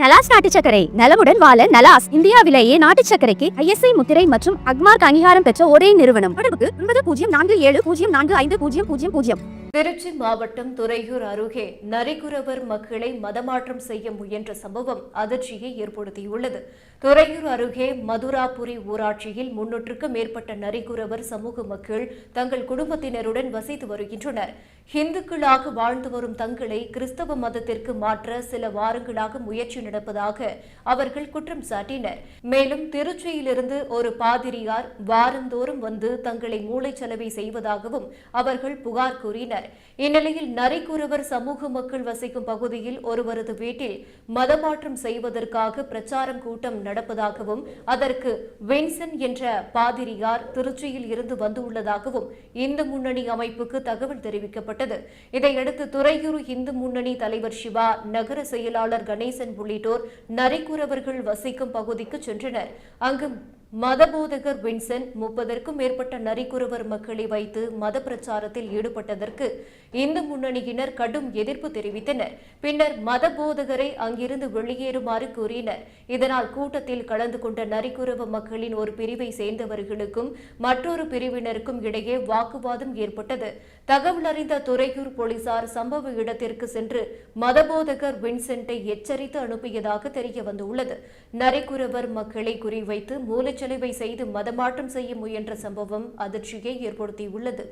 நலாஸ் நாட்டு சர்க்கரை நலமுடன் வாழ நலாஸ் இந்தியாவிலேயே நாட்டு சர்க்கரைக்கு ஐஎஸ்ஐ முத்திரை மற்றும் அக்மார்க் அங்கீகாரம் பெற்ற ஒரே நிறுவனம். தொடர்புக்கு ஒன்பது பூஜ்ஜியம் நான்கு ஏழு பூஜ்ஜியம் நான்கு ஐந்து பூஜ்ஜியம் பூஜ்ஜியம் பூஜ்ஜியம் திருச்சி மாவட்டம் துறையூர் அருகே நரிக்குறவர் மக்களை மதமாற்றம் செய்ய முயன்ற சம்பவம் அதிர்ச்சியை ஏற்படுத்தியுள்ளது. துறையூர் அருகே மதுராபுரி ஊராட்சியில் முன்னூற்றுக்கும் மேற்பட்ட நரிக்குறவர் சமூக மக்கள் தங்கள் குடும்பத்தினருடன் வசித்து வருகின்றனர். இந்துக்களாக வாழ்ந்து வரும் தங்களை கிறிஸ்தவ மதத்திற்கு மாற்ற சில வாரங்களாக முயற்சி நடப்பதாக அவர்கள் குற்றம் சாட்டினர். மேலும் திருச்சியிலிருந்து ஒரு பாதிரியார் வாரந்தோறும் வந்து தங்களை மூளைச்சலவை செய்வதாகவும் அவர்கள் புகார் கூறினர். இந்நிலையில் நரிக்குறவர் சமூக மக்கள் வசிக்கும் பகுதியில் ஒருவரது வீட்டில் மதமாற்றம் செய்வதற்காக பிரச்சாரம் கூட்டம் நடப்பதாகவும் அதற்கு வின்சன் என்ற பாதிரியார் திருச்சியில் இருந்து வந்துள்ளதாகவும் இந்து முன்னணி அமைப்புக்கு தகவல் தெரிவிக்கப்பட்டது இதையடுத்து துறையூர் இந்து முன்னணி தலைவர் சிவா நகர செயலாளர் கணேசன் உள்ளிட்டோர் நரிக்குறவர்கள் வசிக்கும் பகுதிக்கு சென்றனர். அங்கு மதபோதகர் வின்சன் முப்பதற்கும் மேற்பட்ட நரிக்குறவர் மக்களை வைத்து மத பிரச்சாரத்தில் ஈடுபட்டதற்கு இந்து முன்னணியினர் கடும் எதிர்ப்பு தெரிவித்தனர். பின்னர் மதபோதகரை அங்கிருந்து வெளியேறுமாறு கூறினர். இதனால் கூட்டத்தில் கலந்து கொண்ட நரிக்குறவ மக்களின் ஒரு பிரிவை சேர்ந்தவர்களுக்கும் மற்றொரு பிரிவினருக்கும் இடையே வாக்குவாதம் ஏற்பட்டது. தகவல் அறிந்த துறையூர் போலீசார் சம்பவ இடத்திற்கு சென்று மதபோதகர் வின்சென்ட்டை எச்சரித்து அனுப்பியதாக தெரிய வந்துள்ளது நரிக்குறவர் மக்களை குறிவைத்து மூலச்சலவை செய்து மதமாற்றம் செய்ய முயன்ற சம்பவம் அதிர்ச்சியை ஏற்படுத்தியுள்ளது.